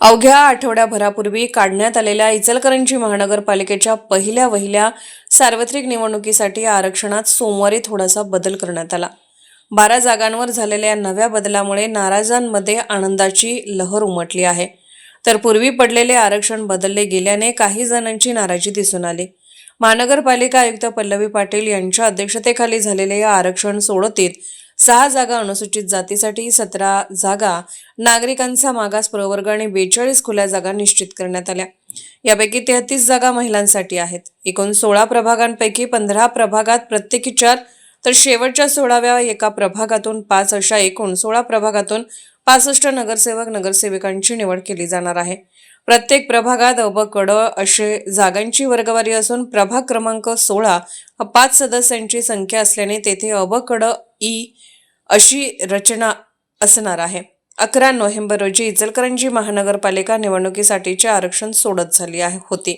अवघ्या आठवड्याभरापूर्वी काढण्यात आलेल्या इचलकरंजी महानगरपालिकेच्या पहिल्या वहिल्या सार्वत्रिक निवडणुकीसाठी आरक्षणात सोमवारी थोडासा बदल करण्यात आला. बारा जागांवर झालेल्या नव्या बदलामुळे नाराजांमध्ये आनंदाची लहर उमटली आहे. तर पूर्वी पडलेले आरक्षण बदलले गेल्याने काही जणांची नाराजी दिसून आली. महानगरपालिका आयुक्त पल्लवी पाटील यांच्या अध्यक्षतेखाली झालेल्या या आरक्षण सोडतीत सहा जागा अनुसूचित जातीसाठी सतरा जागा नागरिकांचा मागास प्रवर्ग आणि बेचाळीस खुल्या जागा निश्चित करण्यात आल्या. यापैकी तेहतीस जागा महिलांसाठी आहेत. एकूण सोळा प्रभागांपैकी पंधरा प्रभागात प्रत्येकी चार तर शेवटच्या सोळाव्या एका प्रभागातून पाच अशा एकूण सोळा प्रभागातून पासष्ट नगरसेवक नगरसेविकांची निवड केली जाणार आहे. प्रत्येक प्रभागात अब कड असे जागांची वर्गवारी असून प्रभाग क्रमांक सोळा पाच सदस्यांची संख्या असल्याने तेथे अब कड ई अशी रचना असणार आहे. अकरा नोव्हेंबर रोजी इचलकरंजी महानगरपालिका निवडणुकीसाठीचे आरक्षण सोडत झाली आहे होती.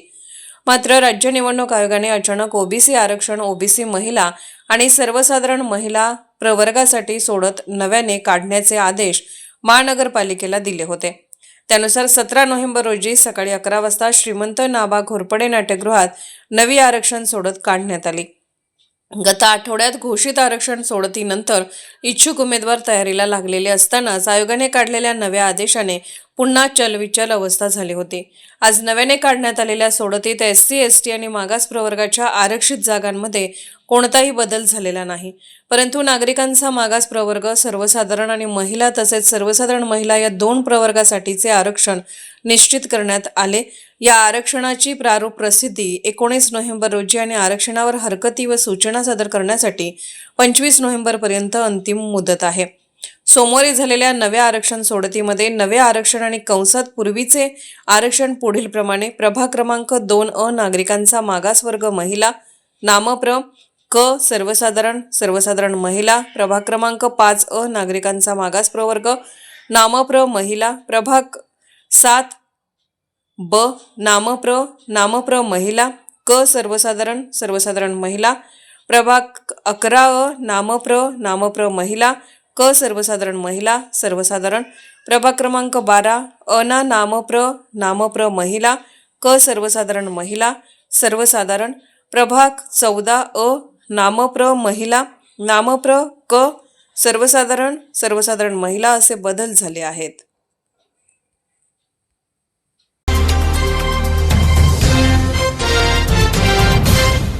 मात्र राज्य निवडणूक आयोगाने अचानक ओबीसी आरक्षण ओबीसी महिला आणि सर्वसाधारण महिला प्रवर्गासाठी सोडत नव्याने काढण्याचे आदेश महानगरपालिकेला दिले होते. त्यानुसार सतरा नोव्हेंबर रोजी सकाळी अकरा वाजता श्रीमंत नाबा घोरपडे नाट्यगृहात नवी आरक्षण सोडत काढण्यात आली. गत आठवड्यात घोषित आरक्षण सोडतीनंतर इच्छुक उमेदवार तयारीला लागलेले असतानाच आयोगाने काढलेल्या नव्या आदेशाने पुन्हा चलविचल अवस्था झाली होती. आज नव्याने काढण्यात आलेल्या सोडतीत एस सी एस टी आणि मागास प्रवर्गाच्या आरक्षित जागांमध्ये कोणताही बदल झालेला नाही. परंतु नागरिकांचा मागास प्रवर्ग सर्वसाधारण आणि महिला तसेच सर्वसाधारण महिला या दोन प्रवर्गासाठीचे आरक्षण निश्चित करण्यात आले. या आरक्षणाची प्रारूप प्रसिद्धी एकोणीस नोव्हेंबर रोजी आणि आरक्षणावर हरकती व सूचना सादर करण्यासाठी पंचवीस नोव्हेंबरपर्यंत अंतिम मुदत आहे. सोमवारी झालेल्या नव्या आरक्षण सोडतीमध्ये नवे आरक्षण आणि कंसात पूर्वीचे आरक्षण पुढील प्रमाणे प्रभा क्रमांक दोन अ नागरिकांचा मागासवर्ग महिला नामप्र क सर्वसाधारण सर्वसाधारण महिला प्रभाग क्रमांक पाच अ नागरिकांचा मागास प्रवर्ग नामप्र महिला प्रभाग सात ब नामप्र नामप्र महिला क सर्वसाधारण सर्वसाधारण महिला प्रभाग अकरा अ नामप्र नामप्र महिला क सर्वसाधारण महिला सर्वसाधारण प्रभाग क्रमांक बारा अना नामप्र नामप्र महिला क सर्वसाधारण महिला सर्वसाधारण प्रभाग चौदा अ नामप्र महिला नामप्र क सर्वसाधारण सर्वसाधारण महिला असे बदल झाले आहेत.